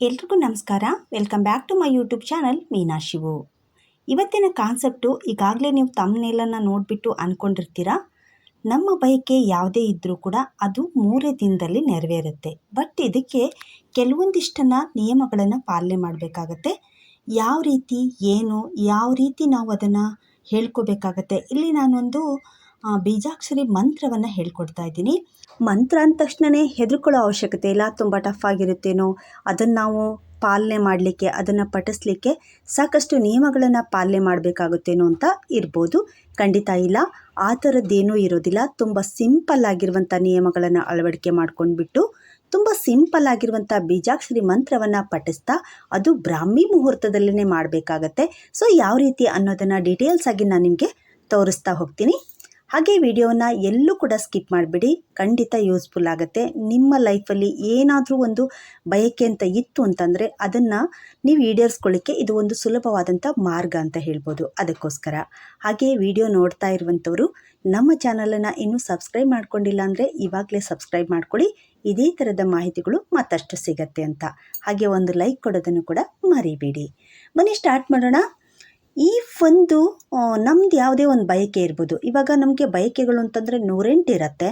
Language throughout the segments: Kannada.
ಎಲ್ರಿಗೂ ನಮಸ್ಕಾರ. Welcome back to my YouTube channel Meena Shivu ಇವತ್ತಿನ ಕಾನ್ಸೆಪ್ಟು ಈಗಾಗಲೇ ನೀವು ತಮ್ಮನೆಲ್ಲನ್ನು ನೋಡಿಬಿಟ್ಟು ಅಂದ್ಕೊಂಡಿರ್ತೀರ ನಮ್ಮ ಬಯಕೆ ಯಾವುದೇ ಇದ್ದರೂ ಕೂಡ ಅದು ಮೂರೇ ದಿನದಲ್ಲಿ ನೆರವೇರುತ್ತೆ. ಬಟ್ ಇದಕ್ಕೆ ಕೆಲವೊಂದಿಷ್ಟನ್ನು ನಿಯಮಗಳನ್ನು ಪಾಲನೆ ಮಾಡಬೇಕಾಗತ್ತೆ. ಯಾವ ರೀತಿ, ಏನು, ಯಾವ ರೀತಿ ನಾವು ಅದನ್ನು ಹೇಳ್ಕೋಬೇಕಾಗತ್ತೆ. ಇಲ್ಲಿ ನಾನೊಂದು ಬೀಜಾಕ್ಷರಿ ಮಂತ್ರವನ್ನು ಹೇಳ್ಕೊಡ್ತಾ ಇದ್ದೀನಿ. ಮಂತ್ರ ಅಂದ ತಕ್ಷಣವೇ ಹೆದರ್ಕೊಳ್ಳೋ ಅವಶ್ಯಕತೆ ಇಲ್ಲ, ತುಂಬ ಟಫ್ ಆಗಿರುತ್ತೇನೋ, ಅದನ್ನು ನಾವು ಪಾಲನೆ ಮಾಡಲಿಕ್ಕೆ, ಅದನ್ನು ಪಠಿಸ್ಲಿಕ್ಕೆ ಸಾಕಷ್ಟು ನಿಯಮಗಳನ್ನು ಪಾಲನೆ ಮಾಡಬೇಕಾಗುತ್ತೇನೋ ಅಂತ ಇರ್ಬೋದು. ಖಂಡಿತ ಇಲ್ಲ. ಆ ಥರದ್ದೇನೂ ಇರೋದಿಲ್ಲ. ತುಂಬ ಸಿಂಪಲ್ ಆಗಿರುವಂಥ ನಿಯಮಗಳನ್ನು ಅಳವಡಿಕೆ ಮಾಡ್ಕೊಂಡ್ಬಿಟ್ಟು, ತುಂಬ ಸಿಂಪಲ್ ಆಗಿರುವಂಥ ಬೀಜಾಕ್ಷರಿ ಮಂತ್ರವನ್ನು ಪಠಿಸ್ತಾ, ಅದು ಬ್ರಾಹ್ಮಿ ಮುಹೂರ್ತದಲ್ಲೇ ಮಾಡಬೇಕಾಗತ್ತೆ. ಸೊ ಯಾವ ರೀತಿ ಅನ್ನೋದನ್ನು ಡೀಟೇಲ್ಸ್ ಆಗಿ ನಾನು ನಿಮಗೆ ತೋರಿಸ್ತಾ ಹೋಗ್ತೀನಿ. ಹಾಗೆ ವಿಡಿಯೋನ ಎಲ್ಲೂ ಕೂಡ ಸ್ಕಿಪ್ ಮಾಡಿಬಿಡಿ. ಖಂಡಿತ ಯೂಸ್ಫುಲ್ ಆಗುತ್ತೆ. ನಿಮ್ಮ ಲೈಫಲ್ಲಿ ಏನಾದರೂ ಒಂದು ಬಯಕೆ ಅಂತ ಇತ್ತು ಅಂತಂದರೆ ಅದನ್ನು ನೀವು ಈಡೇರಿಸ್ಕೊಳ್ಳಿಕ್ಕೆ ಇದು ಒಂದು ಸುಲಭವಾದಂಥ ಮಾರ್ಗ ಅಂತ ಹೇಳ್ಬೋದು. ಅದಕ್ಕೋಸ್ಕರ. ಹಾಗೆ ವಿಡಿಯೋ ನೋಡ್ತಾ ಇರುವಂಥವರು, ನಮ್ಮ ಚಾನಲನ್ನು ಇನ್ನೂ ಸಬ್ಸ್ಕ್ರೈಬ್ ಮಾಡ್ಕೊಂಡಿಲ್ಲ ಅಂದರೆ ಇವಾಗಲೇ ಸಬ್ಸ್ಕ್ರೈಬ್ ಮಾಡ್ಕೊಳ್ಳಿ. ಇದೇ ಥರದ ಮಾಹಿತಿಗಳು ಮತ್ತಷ್ಟು ಸಿಗತ್ತೆ ಅಂತ. ಹಾಗೆ ಒಂದು ಲೈಕ್ ಕೊಡೋದನ್ನು ಕೂಡ ಮರಿಬೇಡಿ. ಬನ್ನಿ, ಸ್ಟಾರ್ಟ್ ಮಾಡೋಣ. ಈ ಒಂದು ನಮ್ದು ಯಾವುದೇ ಒಂದು ಬಯಕೆ ಇರ್ಬೋದು. ಇವಾಗ ನಮಗೆ ಬಯಕೆಗಳು ಅಂತಂದರೆ ನೂರೆಂಟು ಇರತ್ತೆ.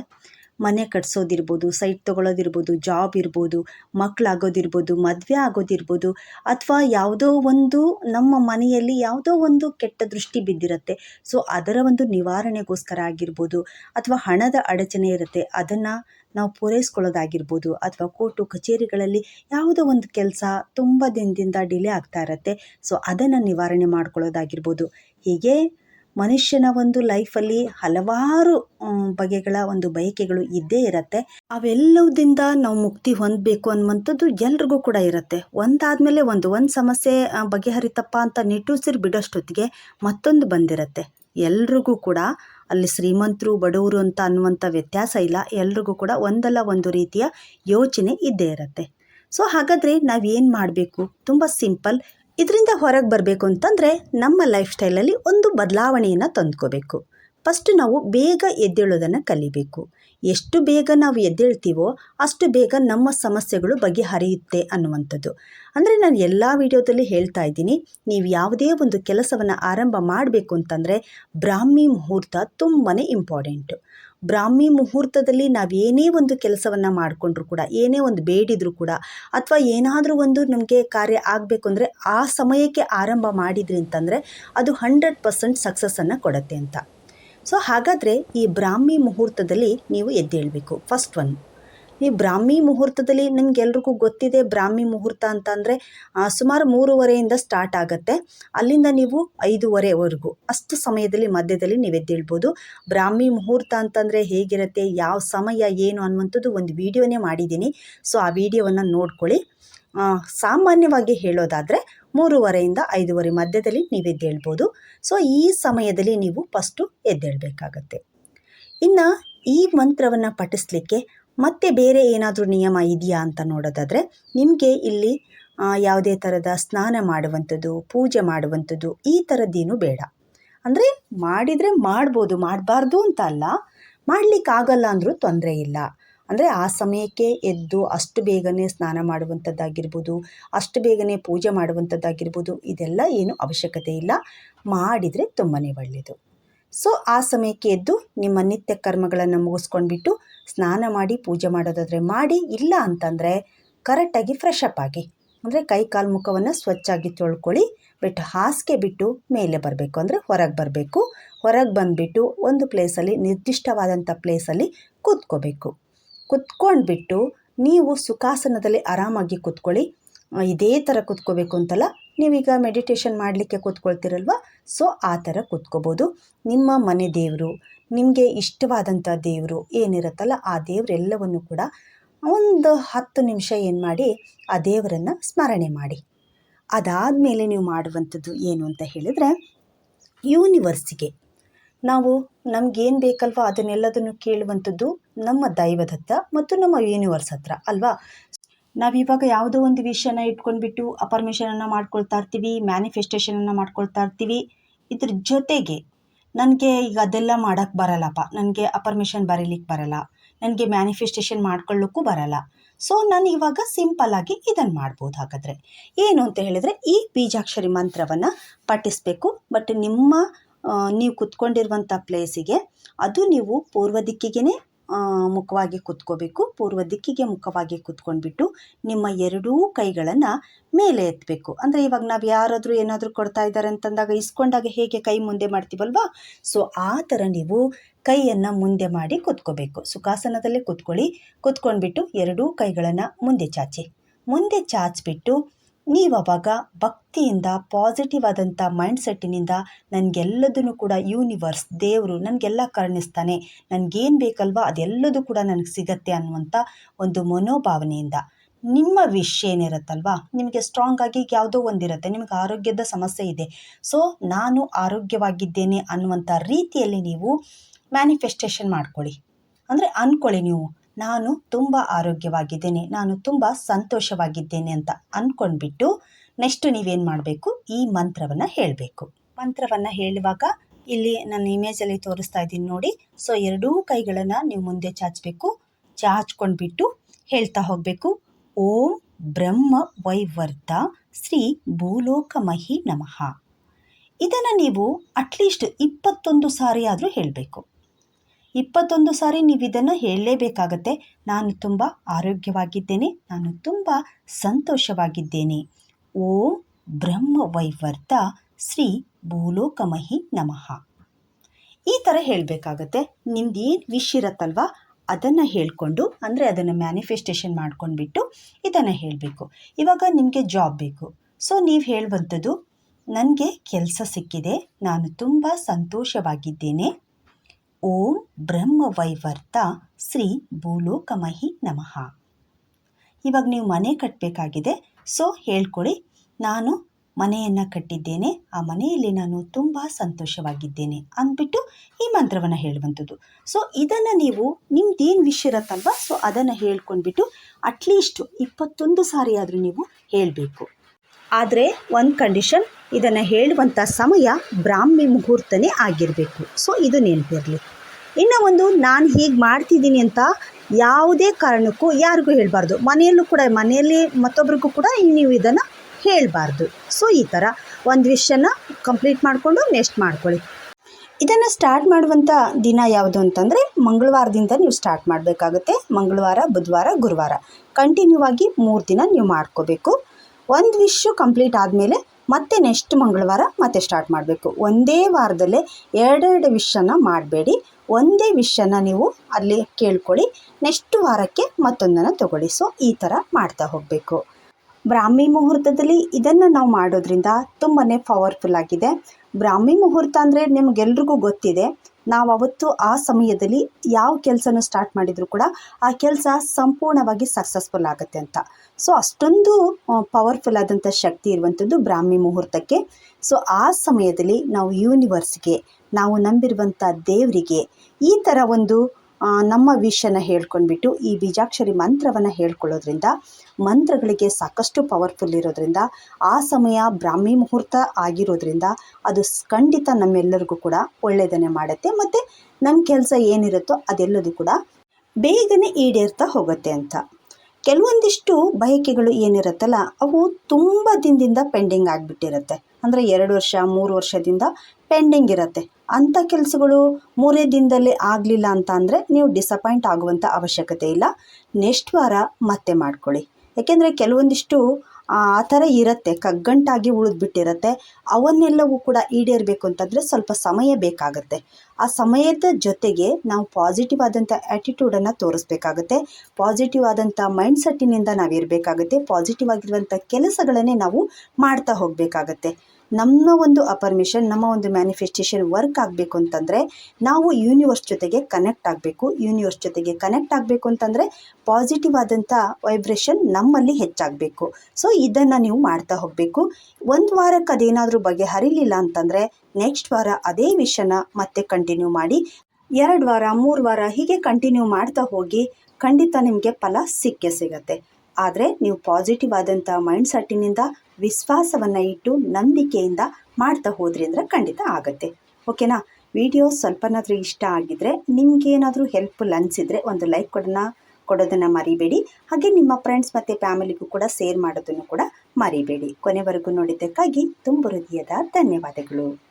ಮನೆ ಕಟ್ಸೋದಿರ್ಬೋದು ಸೈಟ್ ತೊಗೊಳೋದಿರ್ಬೋದು ಜಾಬ್ ಇರ್ಬೋದು ಮಕ್ಕಳಾಗೋದಿರ್ಬೋದು ಮದುವೆ ಆಗೋದಿರ್ಬೋದು ಅಥವಾ ಯಾವುದೋ ಒಂದು ನಮ್ಮ ಮನೆಯಲ್ಲಿ ಯಾವುದೋ ಒಂದು ಕೆಟ್ಟ ದೃಷ್ಟಿ ಬಿದ್ದಿರುತ್ತೆ. ಸೊ ಅದರ ಒಂದು ನಿವಾರಣೆಗೋಸ್ಕರ ಆಗಿರ್ಬೋದು ಅಥವಾ ಹಣದ ಅಡಚಣೆ ಇರುತ್ತೆ, ಅದನ್ನು ನಾವು ಪೂರೈಸ್ಕೊಳ್ಳೋದಾಗಿರ್ಬೋದು ಅಥವಾ ಕೋರ್ಟು, ಕಚೇರಿಗಳಲ್ಲಿ ಯಾವುದೋ ಒಂದು ಕೆಲಸ ತುಂಬ ದಿನದಿಂದ ಡಿಲೇ ಆಗ್ತಾ ಇರುತ್ತೆ. ಸೊ ಅದನ್ನು ನಿವಾರಣೆ ಮಾಡ್ಕೊಳ್ಳೋದಾಗಿರ್ಬೋದು. ಹೀಗೆ ಮನುಷ್ಯನ ಒಂದು ಲೈಫಲ್ಲಿ ಹಲವಾರು ಬಗೆಗಳ ಒಂದು ಬಯಕೆಗಳು ಇದ್ದೇ ಇರುತ್ತೆ. ಅವೆಲ್ಲವುದಿಂದ ನಾವು ಮುಕ್ತಿ ಹೊಂದಬೇಕು ಅನ್ನುವಂಥದ್ದು ಎಲ್ರಿಗೂ ಕೂಡ ಇರುತ್ತೆ. ಒಂದಾದಮೇಲೆ ಒಂದು ಒಂದು ಸಮಸ್ಯೆ ಬಗೆಹರಿತಪ್ಪ ಅಂತ ನಿಟ್ಟೂಸಿರು ಬಿಡೋಷ್ಟೊತ್ತಿಗೆ ಮತ್ತೊಂದು ಬಂದಿರುತ್ತೆ. ಎಲ್ರಿಗೂ ಕೂಡ ಅಲ್ಲಿ ಶ್ರೀಮಂತರು, ಬಡವರು ಅಂತ ಅನ್ನುವಂಥ ವ್ಯತ್ಯಾಸ ಇಲ್ಲ. ಎಲ್ರಿಗೂ ಕೂಡ ಒಂದಲ್ಲ ಒಂದು ರೀತಿಯ ಯೋಚನೆ ಇದ್ದೇ ಇರುತ್ತೆ. ಸೊ ಹಾಗಾದರೆ ನಾವೇನು ಮಾಡಬೇಕು? ತುಂಬ ಸಿಂಪಲ್ ಇದರಿಂದ ಹೊರಗೆ ಬರಬೇಕು ಅಂತಂದರೆ ನಮ್ಮ ಲೈಫ್ ಸ್ಟೈಲಲ್ಲಿ ಒಂದು ಬದಲಾವಣೆಯನ್ನು ತಂದ್ಕೋಬೇಕು. ಫಸ್ಟ್ ನಾವು ಬೇಗ ಎದ್ದೇಳೋದನ್ನು ಕಲಿಬೇಕು. ಎಷ್ಟು ಬೇಗ ನಾವು ಎದ್ದೇಳ್ತೀವೋ ಅಷ್ಟು ಬೇಗ ನಮ್ಮ ಸಮಸ್ಯೆಗಳು ಬಗೆಹರಿಯುತ್ತೆ ಅನ್ನುವಂಥದ್ದು. ಅಂದರೆ ನಾನು ಎಲ್ಲ ವಿಡಿಯೋದಲ್ಲಿ ಹೇಳ್ತಾ ಇದ್ದೀನಿ, ನೀವು ಯಾವುದೇ ಒಂದು ಕೆಲಸವನ್ನು ಆರಂಭ ಮಾಡಬೇಕು ಅಂತಂದರೆ ಬ್ರಾಹ್ಮಿ ಮುಹೂರ್ತ ತುಂಬಾ ಇಂಪಾರ್ಟೆಂಟು ಬ್ರಾಹ್ಮಿ ಮುಹೂರ್ತದಲ್ಲಿ ನಾವು ಏನೇ ಒಂದು ಕೆಲಸವನ್ನು ಮಾಡಿಕೊಂಡ್ರು ಕೂಡ, ಏನೇ ಒಂದು ಬೇಡಿದ್ರು ಕೂಡ, ಅಥವಾ ಏನಾದರೂ ಒಂದು ನಮಗೆ ಕಾರ್ಯ ಆಗಬೇಕು ಅಂದರೆ ಆ ಸಮಯಕ್ಕೆ ಆರಂಭ ಮಾಡಿದ್ರಿ ಅಂತಂದರೆ ಅದು ಹಂಡ್ರೆಡ್ ಪರ್ಸೆಂಟ್ ಸಕ್ಸಸ್ಸನ್ನು ಕೊಡುತ್ತೆ ಅಂತ. ಸೊ ಹಾಗಾದರೆ ಈ ಬ್ರಾಹ್ಮಿ ಮುಹೂರ್ತದಲ್ಲಿ ನೀವು ಎದ್ದೇಳಬೇಕು. ಫಸ್ಟ್ ಒನ್ ಈ ಬ್ರಾಹ್ಮಿ ಮುಹೂರ್ತದಲ್ಲಿ ನಿಮ್ಗೆಲ್ರಿಗೂ ಗೊತ್ತಿದೆ ಬ್ರಾಹ್ಮಿ ಮುಹೂರ್ತ ಅಂತ ಅಂದರೆ ಸುಮಾರು ಮೂರುವರೆಯಿಂದ ಸ್ಟಾರ್ಟ್ ಆಗುತ್ತೆ. ಅಲ್ಲಿಂದ ನೀವು ಐದೂವರೆವರೆಗೂ, ಅಷ್ಟು ಸಮಯದಲ್ಲಿ ಮಧ್ಯದಲ್ಲಿ ನೀವು ಎದ್ದೇಳ್ಬೋದು ಬ್ರಾಹ್ಮಿ ಮುಹೂರ್ತ ಅಂತಂದರೆ ಹೇಗಿರುತ್ತೆ, ಯಾವ ಸಮಯ ಏನು ಅನ್ನುವಂಥದ್ದು ಒಂದು ವಿಡಿಯೋನೇ ಮಾಡಿದ್ದೀನಿ. ಸೊ ಆ ವಿಡಿಯೋವನ್ನು ನೋಡ್ಕೊಳ್ಳಿ. ಸಾಮಾನ್ಯವಾಗಿ ಹೇಳೋದಾದರೆ, ಮೂರುವರೆಯಿಂದ ಐದುವರೆ ಮಧ್ಯದಲ್ಲಿ ನೀವು ಎದ್ದೇಳ್ಬೋದು ಸೊ ಈ ಸಮಯದಲ್ಲಿ ನೀವು ಫಸ್ಟು ಎದ್ದೇಳಬೇಕಾಗತ್ತೆ. ಇನ್ನು ಈ ಮಂತ್ರವನ್ನು ಪಠಿಸ್ಲಿಕ್ಕೆ ಮತ್ತೆ ಬೇರೆ ಏನಾದರೂ ನಿಯಮ ಇದೆಯಾ ಅಂತ ನೋಡೋದಾದರೆ, ನಿಮಗೆ ಇಲ್ಲಿ ಯಾವುದೇ ಥರದ ಸ್ನಾನ ಮಾಡುವಂಥದ್ದು, ಪೂಜೆ ಮಾಡುವಂಥದ್ದು ಈ ಥರದ್ದೇನು ಬೇಡ. ಅಂದರೆ ಮಾಡಿದರೆ ಮಾಡ್ಬೋದು, ಮಾಡಬಾರ್ದು ಅಂತ ಅಲ್ಲ, ಮಾಡಲಿಕ್ಕಾಗಲ್ಲ ಅಂದರೂ ತೊಂದರೆ ಇಲ್ಲ. ಅಂದರೆ ಆ ಸಮಯಕ್ಕೆ ಎದ್ದು ಅಷ್ಟು ಬೇಗನೆ ಸ್ನಾನ ಮಾಡುವಂಥದ್ದಾಗಿರ್ಬೋದು, ಅಷ್ಟು ಬೇಗನೆ ಪೂಜೆ ಮಾಡುವಂಥದ್ದಾಗಿರ್ಬೋದು, ಇದೆಲ್ಲ ಏನು ಅವಶ್ಯಕತೆ ಇಲ್ಲ. ಮಾಡಿದರೆ ತುಂಬಾ ಒಳ್ಳೆಯದು ಸೊ ಆ ಸಮಯಕ್ಕೆ ಎದ್ದು ನಿಮ್ಮ ನಿತ್ಯ ಕರ್ಮಗಳನ್ನು ಮುಗಿಸ್ಕೊಂಡ್ಬಿಟ್ಟು ಸ್ನಾನ ಮಾಡಿ ಪೂಜೆ ಮಾಡೋದಾದರೆ ಮಾಡಿ, ಇಲ್ಲ ಅಂತಂದರೆ ಕರೆಕ್ಟಾಗಿ ಫ್ರೆಶ್ ಅಪ್ ಆಗಿ. ಅಂದರೆ ಕೈ ಕಾಲು ಮುಖವನ್ನು ಸ್ವಚ್ಛಾಗಿ ತೊಳ್ಕೊಳ್ಳಿ, ಬಿಟ್ಟು ಹಾಸಿಗೆ ಬಿಟ್ಟು ಮೇಲೆ ಬರಬೇಕು. ಅಂದರೆ ಹೊರಗೆ ಬರಬೇಕು. ಹೊರಗೆ ಬಂದುಬಿಟ್ಟು ಒಂದು ಪ್ಲೇಸಲ್ಲಿ ನಿರ್ದಿಷ್ಟವಾದಂಥ ಪ್ಲೇಸಲ್ಲಿ ಕೂತ್ಕೋಬೇಕು. ಕೂತ್ಕೊಂಡ್ಬಿಟ್ಟು ನೀವು ಸುಖಾಸನದಲ್ಲಿ ಆರಾಮಾಗಿ ಕೂತ್ಕೊಳ್ಳಿ. ಇದೇ ಥರ ಕೂತ್ಕೋಬೇಕು ಅಂತಲ್ಲ ನೀವೀಗ ಮೆಡಿಟೇಷನ್ ಮಾಡಲಿಕ್ಕೆ ಕೂತ್ಕೊಳ್ತೀರಲ್ವ? ಸೊ ಆ ಥರ ಕೂತ್ಕೋಬೋದು. ನಿಮ್ಮ ಮನೆ ದೇವರು, ನಿಮಗೆ ಇಷ್ಟವಾದಂಥ ದೇವರು ಏನಿರುತ್ತಲ್ಲ, ಆ ದೇವರೆಲ್ಲವನ್ನು ಕೂಡ ಒಂದು ಹತ್ತು ನಿಮಿಷ ಏನು ಮಾಡಿ ಆ ದೇವರನ್ನು ಸ್ಮರಣೆ ಮಾಡಿ. ಅದಾದಮೇಲೆ ನೀವು ಮಾಡುವಂಥದ್ದು ಏನು ಅಂತ ಹೇಳಿದರೆ ಯೂನಿವರ್ಸಿಗೆ ನಾವು ನಮಗೇನು ಬೇಕಲ್ವ ಅದನ್ನೆಲ್ಲದನ್ನು ಕೇಳುವಂಥದ್ದು? ನಮ್ಮ ದೈವದತ್ತ ಮತ್ತು ನಮ್ಮ ಯೂನಿವರ್ಸ್ ಹತ್ರ, ಅಲ್ವಾ? ನಾವಿವಾಗ ಯಾವುದೋ ಒಂದು ವಿಷಯನ ಇಟ್ಕೊಂಡ್ಬಿಟ್ಟು ಅಪರ್ಮಿಷನನ್ನು ಮಾಡ್ಕೊಳ್ತಾ ಇರ್ತೀವಿ ಮ್ಯಾನಿಫೆಸ್ಟೇಷನನ್ನು ಮಾಡ್ಕೊಳ್ತಾ ಇರ್ತೀವಿ. ಇದ್ರ ಜೊತೆಗೆ ನನಗೆ ಈಗ ಅದೆಲ್ಲ ಮಾಡೋಕ್ಕೆ ಬರಲ್ಲಪ್ಪ. ನನಗೆ ಅಪರ್ಮಿಷನ್ ಬರೀಲಿಕ್ಕೆ ಬರಲ್ಲ. ನನಗೆ ಮ್ಯಾನಿಫೆಸ್ಟೇಷನ್ ಮಾಡ್ಕೊಳ್ಳೋಕ್ಕೂ ಬರಲ್ಲ. ಸೊ ನಾನು ಇವಾಗ ಸಿಂಪಲ್ಲಾಗಿ ಇದನ್ನು ಮಾಡ್ಬೋದು ಹಾಗಾದರೆ. ಏನು ಅಂತ ಹೇಳಿದರೆ ಈ ಬೀಜಾಕ್ಷರಿ ಮಂತ್ರವನ್ನು ಪಠಿಸಬೇಕು. ಬಟ್ ನಿಮ್ಮ ನೀವು ಕುತ್ಕೊಂಡಿರುವಂಥ ಪ್ಲೇಸಿಗೆ ಅದು ನೀವು ಪೂರ್ವ ದಿಕ್ಕಿಗೆ ಮುಖವಾಗಿ ಕೂತ್ಕೋಬೇಕು. ಪೂರ್ವ ದಿಕ್ಕಿಗೆ ಮುಖವಾಗಿ ಕೂತ್ಕೊಂಡ್ಬಿಟ್ಟು ನಿಮ್ಮ ಎರಡೂ ಕೈಗಳನ್ನು ಮೇಲೆ ಎತ್ತಬೇಕು ಅಂದರೆ ಇವಾಗ ನಾವು ಯಾರಾದರೂ ಏನಾದರೂ ಕೊಡ್ತಾ ಇದ್ದಾರೆ ಅಂತಂದಾಗ ಇಸ್ಕೊಂಡಾಗ ಹೇಗೆ ಕೈ ಮುಂದೆ ಮಾಡ್ತೀವಲ್ವಾ? ಸೊ ಆ ಥರ ನೀವು ಕೈಯನ್ನು ಮುಂದೆ ಮಾಡಿ ಕೂತ್ಕೋಬೇಕು. ಸುಖಾಸನದಲ್ಲೇ ಕೂತ್ಕೊಳ್ಳಿ. ಕೂತ್ಕೊಂಡ್ಬಿಟ್ಟು ಎರಡೂ ಕೈಗಳನ್ನು ಮುಂದೆ ಚಾಚಿ. ಮುಂದೆ ಚಾಚಿಬಿಟ್ಟು ನೀವು ಅವಾಗ ಭಕ್ತಿಯಿಂದ ಪಾಸಿಟಿವ್ ಆದಂಥ ಮೈಂಡ್ ಸೆಟ್ಟಿನಿಂದ ನನಗೆಲ್ಲದನ್ನು ಕೂಡ ಯೂನಿವರ್ಸ್ ದೇವರು ನನಗೆಲ್ಲ ಕರುಣಿಸ್ತಾನೆ. ನನಗೇನು ಬೇಕಲ್ವ ಅದೆಲ್ಲದೂ ಕೂಡ ನನಗೆ ಸಿಗತ್ತೆ ಅನ್ನುವಂಥ ಒಂದು ಮನೋಭಾವನೆಯಿಂದ. ನಿಮ್ಮ ವಿಶ್ ಏನಿರುತ್ತಲ್ವಾ? ನಿಮಗೆ ಸ್ಟ್ರಾಂಗ್ ಆಗಿ ಯಾವುದೋ ಒಂದಿರುತ್ತೆ, ನಿಮಗೆ ಆರೋಗ್ಯದ ಸಮಸ್ಯೆ ಇದೆ. ಸೊ ನಾನು ಆರೋಗ್ಯವಾಗಿದ್ದೇನೆ ಅನ್ನುವಂಥ ರೀತಿಯಲ್ಲಿ ನೀವು ಮ್ಯಾನಿಫೆಸ್ಟೇಷನ್ ಮಾಡ್ಕೊಳ್ಳಿ. ಅಂದರೆ ಅಂದ್ಕೊಳ್ಳಿ ನೀವು. ನಾನು ತುಂಬ ಆರೋಗ್ಯವಾಗಿದ್ದೇನೆ, ನಾನು ತುಂಬ ಸಂತೋಷವಾಗಿದ್ದೇನೆ ಅಂತ ಅಂದ್ಕೊಂಡ್ಬಿಟ್ಟು ನೆಕ್ಸ್ಟ್ ನೀವೇನು ಮಾಡಬೇಕು? ಈ ಮಂತ್ರವನ್ನು ಹೇಳಬೇಕು. ಮಂತ್ರವನ್ನು ಹೇಳುವಾಗ ಇಲ್ಲಿ ನನ್ನ ಇಮೇಜಲ್ಲಿ ತೋರಿಸ್ತಾ ಇದ್ದೀನಿ ನೋಡಿ. ಸೊ ಎರಡೂ ಕೈಗಳನ್ನು ನೀವು ಮುಂದೆ ಚಾಚಬೇಕು. ಚಾಚ್ಕೊಂಡ್ಬಿಟ್ಟು ಹೇಳ್ತಾ ಹೋಗಬೇಕು. ಓಂ ಬ್ರಹ್ಮ ವೈವರ್ತ ಶ್ರೀ ಭೂಲೋಕಮಹಿ ನಮಃ. ಇದನ್ನು ನೀವು ಅಟ್ಲೀಸ್ಟ್ ಇಪ್ಪತ್ತೊಂದು ಸಾರಿ ಆದರೂ ಹೇಳಬೇಕು. ಇಪ್ಪತ್ತೊಂದು ಸಾರಿ ನೀವು ಇದನ್ನು ಹೇಳಲೇಬೇಕಾಗತ್ತೆ. ನಾನು ತುಂಬ ಆರೋಗ್ಯವಾಗಿದ್ದೇನೆ. ನಾನು ತುಂಬ ಸಂತೋಷವಾಗಿದ್ದೇನೆ. ಓಂ ಬ್ರಹ್ಮ ವೈವರ್ತ ಶ್ರೀ ಭೂಲೋಕಮಹಿ ನಮಃ. ಈ ಥರ ಹೇಳಬೇಕಾಗತ್ತೆ. ನಿಮ್ದು ಏನು ವಿಶ್ ಇರತ್ತಲ್ವ? ಅದನ್ನು ಹೇಳಿಕೊಂಡು, ಅಂದರೆ ಅದನ್ನು ಮ್ಯಾನಿಫೆಸ್ಟೇಷನ್ ಮಾಡ್ಕೊಂಡ್ಬಿಟ್ಟು ಇದನ್ನು ಹೇಳಬೇಕು. ಇವಾಗ ನಿಮಗೆ ಜಾಬ್ ಬೇಕು. ಸೊ ನೀವು ಹೇಳುವಂಥದ್ದು, ನನಗೆ ಕೆಲಸ ಸಿಕ್ಕಿದೆ. ನಾನು ತುಂಬ ಸಂತೋಷವಾಗಿದ್ದೇನೆ. ಓಂ ಬ್ರಹ್ಮ ವೈವರ್ತ ಶ್ರೀ ಭೂಲೋಕಮಹಿ ನಮಃ. ಇವಾಗ ನೀವು ಮನೆ ಕಟ್ಟಬೇಕಾಗಿದೆ ಸೊ ಹೇಳ್ಕೊಳ್ಳಿ ನಾನು ಮನೆಯನ್ನು ಕಟ್ಟಿದ್ದೇನೆ. ಆ ಮನೆಯಲ್ಲಿ ನಾನು ತುಂಬ ಸಂತೋಷವಾಗಿದ್ದೇನೆ ಅಂದ್ಬಿಟ್ಟು ಈ ಮಂತ್ರವನ್ನು ಹೇಳುವಂಥದ್ದು. ಸೊ ಇದನ್ನು ನೀವು ನಿಮ್ದೇನು ವಿಷ್ ಇರತ್ತಲ್ವ ಸೊ ಅದನ್ನು ಹೇಳ್ಕೊಂಡ್ಬಿಟ್ಟು ಅಟ್ಲೀಸ್ಟ್ ಇಪ್ಪತ್ತೊಂದು ಸಾರಿ ಆದರೂ ನೀವು ಹೇಳಬೇಕು. ಆದರೆ ಒಂದು ಕಂಡೀಷನ್ ಇದನ್ನು ಹೇಳುವಂಥ ಸಮಯ ಬ್ರಾಹ್ಮಿ ಮುಹೂರ್ತನೇ ಆಗಿರಬೇಕು. ಸೊ ಇದು ನೆನಪಿರಲಿ. ಇನ್ನು ಒಂದು, ನಾನು ಹೀಗೆ ಮಾಡ್ತಿದ್ದೀನಿ ಅಂತ ಯಾವುದೇ ಕಾರಣಕ್ಕೂ ಯಾರಿಗೂ ಹೇಳಬಾರ್ದು. ಮನೆಯಲ್ಲೂ ಕೂಡ, ಮನೆಯಲ್ಲಿ ಮತ್ತೊಬ್ರಿಗೂ ಕೂಡ ನೀವು ಇದನ್ನು ಹೇಳಬಾರ್ದು. ಸೊ ಈ ಥರ ಒಂದು ವಿಷಯನ ಕಂಪ್ಲೀಟ್ ಮಾಡಿಕೊಂಡು ನೆಕ್ಸ್ಟ್ ಮಾಡ್ಕೊಳ್ಳಿ. ಇದನ್ನು ಸ್ಟಾರ್ಟ್ ಮಾಡುವಂಥ ದಿನ ಯಾವುದು ಅಂತಂದರೆ, ಮಂಗಳವಾರದಿಂದ ನೀವು ಸ್ಟಾರ್ಟ್ ಮಾಡಬೇಕಾಗುತ್ತೆ. ಮಂಗಳವಾರ, ಬುಧವಾರ, ಗುರುವಾರ. ಕಂಟಿನ್ಯೂ ಆಗಿ ಮೂರು ದಿನ ನೀವು ಮಾಡ್ಕೋಬೇಕು. ಒಂದು ವಿಶ್ಯು ಕಂಪ್ಲೀಟ್ ಆದಮೇಲೆ ಮತ್ತೆ ನೆಕ್ಸ್ಟ್ ಮಂಗಳವಾರ ಮತ್ತೆ ಸ್ಟಾರ್ಟ್ ಮಾಡಬೇಕು. ಒಂದೇ ವಾರದಲ್ಲೇ ಎರಡೆರಡು ವಿಷನ್ನು ಮಾಡಬೇಡಿ. ಒಂದೇ ವಿಷನ್ನು ನೀವು ಅಲ್ಲಿ ಕೇಳ್ಕೊಳ್ಳಿ. ನೆಕ್ಸ್ಟ್ ವಾರಕ್ಕೆ ಮತ್ತೊಂದನ್ನು ತಗೊಳ್ಳಿ. ಸೊ ಈ ಥರ ಮಾಡ್ತಾ ಹೋಗಬೇಕು. ಬ್ರಾಹ್ಮಿ ಮುಹೂರ್ತದಲ್ಲಿ ಇದನ್ನು ನಾವು ಮಾಡೋದ್ರಿಂದ ತುಂಬಾ ಪವರ್ಫುಲ್ ಆಗಿದೆ. ಬ್ರಾಹ್ಮಿ ಮುಹೂರ್ತ ಅಂದರೆ ನಿಮಗೆಲ್ರಿಗೂ ಗೊತ್ತಿದೆ, ನಾವು ಅವತ್ತು ಆ ಸಮಯದಲ್ಲಿ ಯಾವ ಕೆಲಸನ ಸ್ಟಾರ್ಟ್ ಮಾಡಿದರೂ ಕೂಡ ಆ ಕೆಲಸ ಸಂಪೂರ್ಣವಾಗಿ ಸಕ್ಸಸ್ಫುಲ್ ಆಗುತ್ತೆ ಅಂತ. ಸೊ ಅಷ್ಟೊಂದು ಪವರ್ಫುಲ್ ಆದಂಥ ಶಕ್ತಿ ಇರುವಂಥದ್ದು ಬ್ರಾಹ್ಮಿ ಮುಹೂರ್ತಕ್ಕೆ. ಸೊ ಆ ಸಮಯದಲ್ಲಿ ನಾವು ಯೂನಿವರ್ಸ್ಗೆ ನಾವು ನಂಬಿರುವಂಥ ದೇವರಿಗೆ ಈ ಥರ ಒಂದು ನಮ್ಮ ವಿಷನ ಹೇಳ್ಕೊಂಡ್ಬಿಟ್ಟು ಈ ಬೀಜಾಕ್ಷರಿ ಮಂತ್ರವನ್ನು ಹೇಳ್ಕೊಳ್ಳೋದ್ರಿಂದ ಮಂತ್ರಗಳಿಗೆ ಸಾಕಷ್ಟು ಪವರ್ಫುಲ್ ಇರೋದ್ರಿಂದ, ಆ ಸಮಯ ಬ್ರಾಹ್ಮಿ ಮುಹೂರ್ತ ಆಗಿರೋದ್ರಿಂದ ಅದು ಖಂಡಿತ ನಮ್ಮೆಲ್ಲರಿಗೂ ಕೂಡ ಒಳ್ಳೆಯದನ್ನೇ ಮಾಡುತ್ತೆ ಮತ್ತು ನಮ್ಮ ಕೆಲಸ ಏನಿರುತ್ತೋ ಅದೆಲ್ಲದೂ ಕೂಡ ಬೇಗನೆ ಈಡೇರ್ತಾ ಹೋಗುತ್ತೆ ಅಂತ. ಕೆಲವೊಂದಿಷ್ಟು ಬಯಕೆಗಳು ಏನಿರುತ್ತಲ್ಲ, ಅವು ತುಂಬ ದಿನದಿಂದ ಪೆಂಡಿಂಗ್ ಆಗಿಬಿಟ್ಟಿರುತ್ತೆ. ಅಂದರೆ ಎರಡು ವರ್ಷ, ಮೂರು ವರ್ಷದಿಂದ ಪೆಂಡಿಂಗ್ ಇರುತ್ತೆ. ಅಂಥ ಕೆಲಸಗಳು ಮೂರೇ ದಿನದಲ್ಲಿ ಆಗಲಿಲ್ಲ ಅಂತ ಅಂದರೆ ನೀವು ಡಿಸಪಾಯಿಂಟ್ ಆಗುವಂಥ ಅವಶ್ಯಕತೆ ಇಲ್ಲ. ನೆಕ್ಸ್ಟ್ ವಾರ ಮತ್ತೆ ಮಾಡ್ಕೊಳ್ಳಿ. ಯಾಕೆಂದರೆ ಕೆಲವೊಂದಿಷ್ಟು ಆ ಥರ ಇರುತ್ತೆ, ಕಗ್ಗಂಟಾಗಿ ಉಳಿದ್ಬಿಟ್ಟಿರುತ್ತೆ. ಅವನ್ನೆಲ್ಲವೂ ಕೂಡ ಈಡೇರಬೇಕು ಅಂತಂದರೆ ಸ್ವಲ್ಪ ಸಮಯ ಬೇಕಾಗುತ್ತೆ. ಆ ಸಮಯದ ಜೊತೆಗೆ ನಾವು ಪಾಸಿಟಿವ್ ಆದಂಥ ಆ್ಯಟಿಟ್ಯೂಡನ್ನು ತೋರಿಸ್ಬೇಕಾಗುತ್ತೆ. ಪಾಸಿಟಿವ್ ಆದಂಥ ಮೈಂಡ್ ಸೆಟ್ಟಿನಿಂದ ನಾವು ಇರಬೇಕಾಗುತ್ತೆ. ಪಾಸಿಟಿವ್ ಆಗಿರುವಂಥ ಕೆಲಸಗಳನ್ನೇ ನಾವು ಮಾಡ್ತಾ ಹೋಗಬೇಕಾಗತ್ತೆ. ನಮ್ಮ ಒಂದು ಅಪರ್ಮಿಷನ್, ನಮ್ಮ ಒಂದು ಮ್ಯಾನಿಫೆಸ್ಟೇಷನ್ ವರ್ಕ್ ಆಗಬೇಕು ಅಂತಂದರೆ ನಾವು ಯೂನಿವರ್ಸ್ ಜೊತೆಗೆ ಕನೆಕ್ಟ್ ಆಗಬೇಕು. ಯೂನಿವರ್ಸ್ ಜೊತೆಗೆ ಕನೆಕ್ಟ್ ಆಗಬೇಕು ಅಂತಂದರೆ ಪಾಸಿಟಿವ್ ಆದಂಥ ವೈಬ್ರೇಷನ್ ನಮ್ಮಲ್ಲಿ ಹೆಚ್ಚಾಗಬೇಕು. ಸೊ ಇದನ್ನು ನೀವು ಮಾಡ್ತಾ ಹೋಗಬೇಕು. ಒಂದು ವಾರಕ್ಕೆ ಅದೇನಾದರೂ ಬಗೆಹರಿಲಿಲ್ಲ ಅಂತಂದರೆ ನೆಕ್ಸ್ಟ್ ವಾರ ಅದೇ ವಿಷಯನ ಮತ್ತೆ ಕಂಟಿನ್ಯೂ ಮಾಡಿ, ಎರಡು ವಾರ, ಮೂರು ವಾರ ಹೀಗೆ ಕಂಟಿನ್ಯೂ ಮಾಡ್ತಾ ಹೋಗಿ ಖಂಡಿತ ನಿಮಗೆ ಫಲ ಸಿಕ್ಕೇ ಸಿಗತ್ತೆ. ಆದರೆ ನೀವು ಪಾಸಿಟಿವ್ ಆದಂಥ ಮೈಂಡ್ ಸೆಟ್ಟಿನಿಂದ ವಿಶ್ವಾಸವನ್ನು ಇಟ್ಟು ನಂಬಿಕೆಯಿಂದ ಮಾಡ್ತಾ ಹೋದ್ರಿ ಅಂದರೆ ಖಂಡಿತ ಆಗುತ್ತೆ. ಓಕೆನಾ? ವಿಡಿಯೋ ಸ್ವಲ್ಪನಾದರೂ ಇಷ್ಟ ಆಗಿದ್ದರೆ ನಿಮಗೇನಾದರೂ ಹೆಲ್ಪ್ಫುಲ್ ಅನಿಸಿದರೆ ಒಂದು ಲೈಕ್ ಕೊಡೋಣ ಕೊಡೋದನ್ನು ಮರಿಬೇಡಿ. ಹಾಗೆ ನಿಮ್ಮ ಫ್ರೆಂಡ್ಸ್ ಮತ್ತು ಫ್ಯಾಮಿಲಿಗೂ ಕೂಡ ಶೇರ್ ಮಾಡೋದನ್ನು ಕೂಡ ಮರಿಬೇಡಿ. ಕೊನೆವರೆಗೂ ನೋಡಿದ್ದಕ್ಕಾಗಿ ತುಂಬ ಹೃದಯದ ಧನ್ಯವಾದಗಳು.